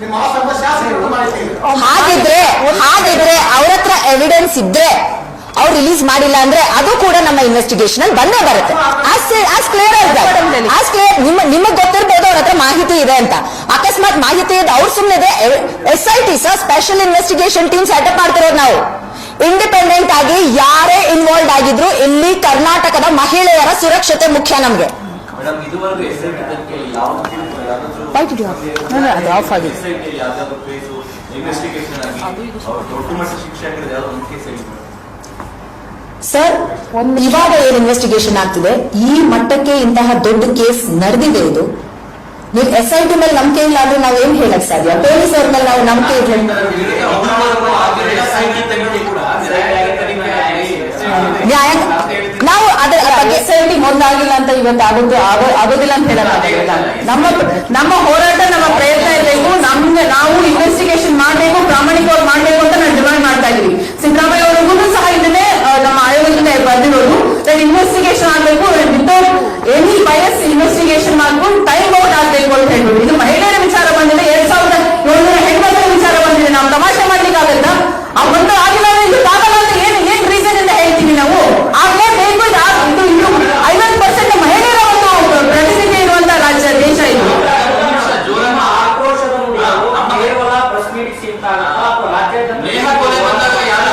ನಿಮ್ಮ ಹಾಸನದ ಶಾಸಕರು ಮಾಹಿತಿ ಇದೆ. ಹಾಗಿದ್ರೆ ಹಾಗಿದ್ರೆ ಅವ್ರ ಎವಿಡೆನ್ಸ್ ಇದ್ರೆ ಅವ್ರು ರಿಲೀಸ್ ಮಾಡಿಲ್ಲ ಅಂದ್ರೆ ಅದು ಕೂಡ ನಮ್ಮ ಇನ್ವೆಸ್ಟಿಗೇಷನ್ ಅಲ್ಲಿ ಬಂದೇ ಬರುತ್ತೆ. ನಿಮ್ಮ, ನಿಮಗೆ ಗೊತ್ತಿರ್ಬೋದು ಅವ್ರ ಹತ್ರ ಮಾಹಿತಿ ಇದೆ ಅಂತ. ಅಕಸ್ಮಾತ್ ಮಾಹಿತಿ ಇದೆ ಅವ್ರು ಸುಮ್ಮನೆ S I T sir special investigation team setup ಮಾಡ್ತಿರೋದು ನಾವು. ಇಂಡಿಪೆಂಡೆಂಟ್ ಆಗಿ ಯಾರೇ ಇನ್ವಾಲ್ವ್ ಆಗಿದ್ರು ಇಲ್ಲಿ ಕರ್ನಾಟಕದ ಮಹಿಳೆಯರ ಸುರಕ್ಷತೆ ಮುಖ್ಯ ನಮ್ಗೆ. Why did you? No, no, ಅದು ಆಫ್ ಆಗಿದೆ. ಒಂದು ಸರ್ ಇವಾಗ ಏನ್ ಇನ್ವೆಸ್ಟಿಗೇಷನ್ ಆಗ್ತಿದೆ ಈ ಮಟ್ಟಕ್ಕೆ ಇಂತಹ ದೊಡ್ಡ ಕೇಸ್ ನಡೆದಿದೆ ಇದು ನೀವು ಎಸ್ ಐ ಟಿ ಮೇಲೆ ನಂಬಿಕೆ ಇಲ್ಲ ಅಂದ್ರೆ ನಾವು ಏನ್ ಹೇಳಕ್ ಸಾಧ್ಯ ಪೊಲೀಸ್ ಅವ್ರ ಮೇಲೆ ನಾವು ನಂಬಿಕೆ ಇದೆ ಎಸ್ ಒಂದಾಗಿಲ್ಲ ಅಂತ ಇವತ್ತು ಆಗುತ್ತೆ ಆಗೋದಿಲ್ಲ ಅಂತ ಹೇಳಕ್ಕಾಗಲ್ಲ ನಮ್ಮ ನಮ್ಮ ಹೋರಾಟ, ನಮ್ಮ ಪ್ರಯತ್ನ ಇರಬೇಕು. ನಮ್ಗೆ ನಾವು ಇನ್ವೆಸ್ಟಿಗೇಷನ್ ಮಾಡಬೇಕು, ಪ್ರಾಮಾಣಿಕವಾಗಿ ಮಾಡಬೇಕು ಅಂತ ನಾನು ಡಿಮಾಂಡ್ ಮಾಡ್ತಾ ಇದ್ದೀವಿ ಸಿದ್ದರಾಮಯ್ಯ ಅವರಿಗೂ ಸಹ ಇದನ್ನೇ ನಮ್ಮ ಆಯೋಗದಿಂದ ಬಂದಿರೋದು. ಇನ್ವೆಸ್ಟಿಗೇಷನ್ ಆಗಬೇಕು. ವಿತೌಟ್ ನೇಮ ಕೊಲೆ ಬಂದಾಗ ಯಾರು